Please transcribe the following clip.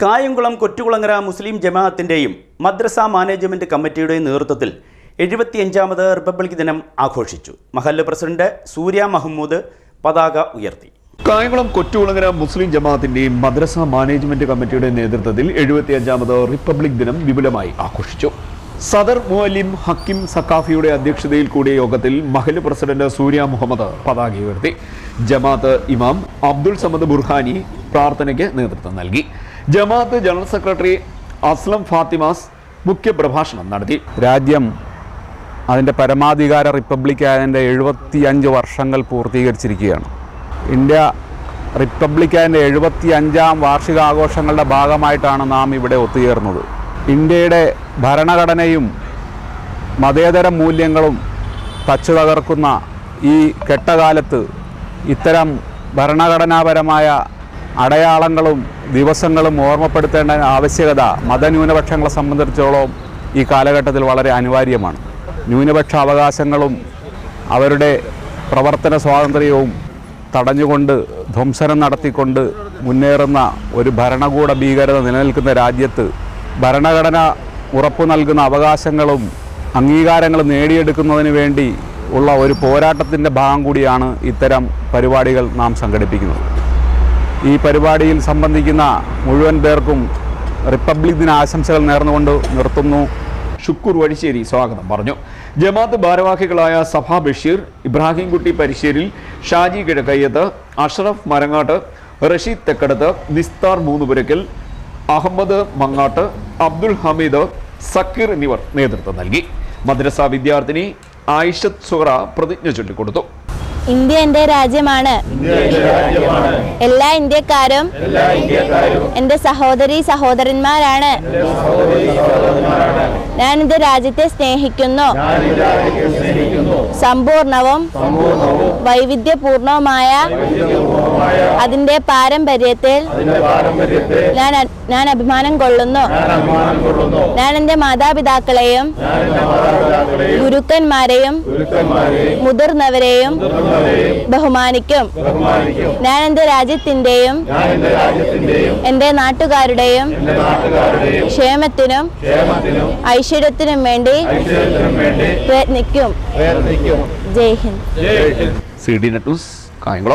കായംകുളം കൊറ്റുകുളങ്ങര മുസ്ലിം ജമാഅത്തിന്റെയും മദ്രസ മാനേജ്മെന്റ് കമ്മിറ്റിയുടെയും നേതൃത്വത്തിൽ എഴുപത്തിയഞ്ചാമത് റിപ്പബ്ലിക് ദിനം ആഘോഷിച്ചു. മഹല്ല് പ്രസിഡന്റ് സൂര്യ മഹമ്മൂദ് പതാക ഉയർത്തി. കായംകുളം കൊറ്റുകുളങ്ങര മുസ്ലിം ജമാഅത്തിന്റെയും മദ്രസ മാനേജ്മെന്റ് കമ്മിറ്റിയുടെ നേതൃത്വത്തിൽ എഴുപത്തിയഞ്ചാമത് റിപ്പബ്ലിക് ദിനം വിപുലമായി ആഘോഷിച്ചു. സദർ മുഅലിം ഹക്കിം സക്കാഫിയുടെ അധ്യക്ഷതയിൽ കൂടിയ യോഗത്തിൽ മഹൽ പ്രസിഡന്റ് സൂര്യ മുഹമ്മദ് പതാക ഉയർത്തി. ജമാഅത്ത് ഇമാം അബ്ദുൾ സമദ് ബുർഹാനി പ്രാർത്ഥനയ്ക്ക് നേതൃത്വം നൽകി. ജമാഅത്ത് ജനറൽ സെക്രട്ടറി അസ്ലം ഫാത്തിമാസ് മുഖ്യപ്രഭാഷണം നടത്തി. രാജ്യം അതിന്റെ പരമാധികാര റിപ്പബ്ലിക്കായതിന്റെ എഴുപത്തി അഞ്ച് വർഷങ്ങൾ പൂർത്തീകരിച്ചിരിക്കുകയാണ്. ഇന്ത്യ റിപ്പബ്ലിക്കായതിന്റെ എഴുപത്തി അഞ്ചാം വാർഷികാഘോഷങ്ങളുടെ ഭാഗമായിട്ടാണ് നാം ഇവിടെ ഒത്തുചേർന്നത്. ഇന്ത്യയുടെ ഭരണഘടനയും മതേതര മൂല്യങ്ങളും തച്ചു തകർക്കുന്ന ഈ കെട്ടകാലത്ത് ഇത്തരം ഭരണഘടനാപരമായ അടയാളങ്ങളും ദിവസങ്ങളും ഓർമ്മപ്പെടുത്തേണ്ട ആവശ്യകത മതന്യൂനപക്ഷങ്ങളെ സംബന്ധിച്ചിടത്തോളം ഈ കാലഘട്ടത്തിൽ വളരെ അനിവാര്യമാണ്. ന്യൂനപക്ഷ അവകാശങ്ങളും അവരുടെ പ്രവർത്തന സ്വാതന്ത്ര്യവും തടഞ്ഞുകൊണ്ട് ധ്വംസനം നടത്തിക്കൊണ്ട് മുന്നേറുന്ന ഒരു ഭരണകൂട ഭീകരത നിലനിൽക്കുന്ന രാജ്യത്ത് ഭരണഘടന ഉറപ്പു നൽകുന്ന അവകാശങ്ങളും അംഗീകാരങ്ങളും നേടിയെടുക്കുന്നതിന് വേണ്ടി ഉള്ള ഒരു പോരാട്ടത്തിന്റെ ഭാഗം കൂടിയാണ് ഇത്തരം പരിപാടികൾ നാം സംഘടിപ്പിക്കുന്നത്. ഈ പരിപാടിയിൽ സംബന്ധിക്കുന്ന മുഴുവൻ പേർക്കും റിപ്പബ്ലിക് ദിന ആശംസകൾ നേർന്നുകൊണ്ട് നിർത്തുന്നു. ഷുക്കൂർ വഴിശ്ശേരി സ്വാഗതം. പറഞ്ഞു. ജമാഅത്ത് ഭാരവാഹികളായ സഫ ബഷീർ ഇബ്രാഹിംകുട്ടി പരിശ്ശേരിൽ ഷാജി കിഴക്കയ്യത്ത് അഷ്റഫ് മരങ്ങാട്ട് റഷീദ് തെക്കടത്ത് നിസ്താർ മൂന്നുപുരക്കൽ അഹമ്മദ് മങ്ങാട്ട് അബ്ദുൽ ഹമീദ് സക്കീർ എന്നിവർ നേതൃത്വം നൽകി. മദ്രസ വിദ്യാർത്ഥിനി ആയിഷത്ത് സുഹറ പ്രതിജ്ഞ ചൊല്ലിക്കൊടുത്തു. ഇന്ത്യ എന്റെ രാജ്യമാണ്. എല്ലാ ഇന്ത്യക്കാരും എന്റെ സഹോദരി സഹോദരന്മാരാണ്. ഞാൻ ഇത് രാജ്യത്തെ സ്നേഹിക്കുന്നു. സമ്പൂർണവും വൈവിധ്യപൂർണവുമായ അതിന്റെ പാരമ്പര്യത്തിൽ ഞാൻ ഞാൻ അഭിമാനം കൊള്ളുന്നു. ഞാൻ എന്റെ മാതാപിതാക്കളെയും ഗുരുക്കന്മാരെയും മുതിർന്നവരെയും ബഹുമാനിക്കും. ഞാൻ എന്റെ രാജ്യത്തിന്റെയും എന്റെ നാട്ടുകാരുടെയും ക്ഷേമത്തിനും ഐശ്വര്യത്തിനും വേണ്ടി പ്രയത്നിക്കും. Jai Hind. C D net news Kayamkulam.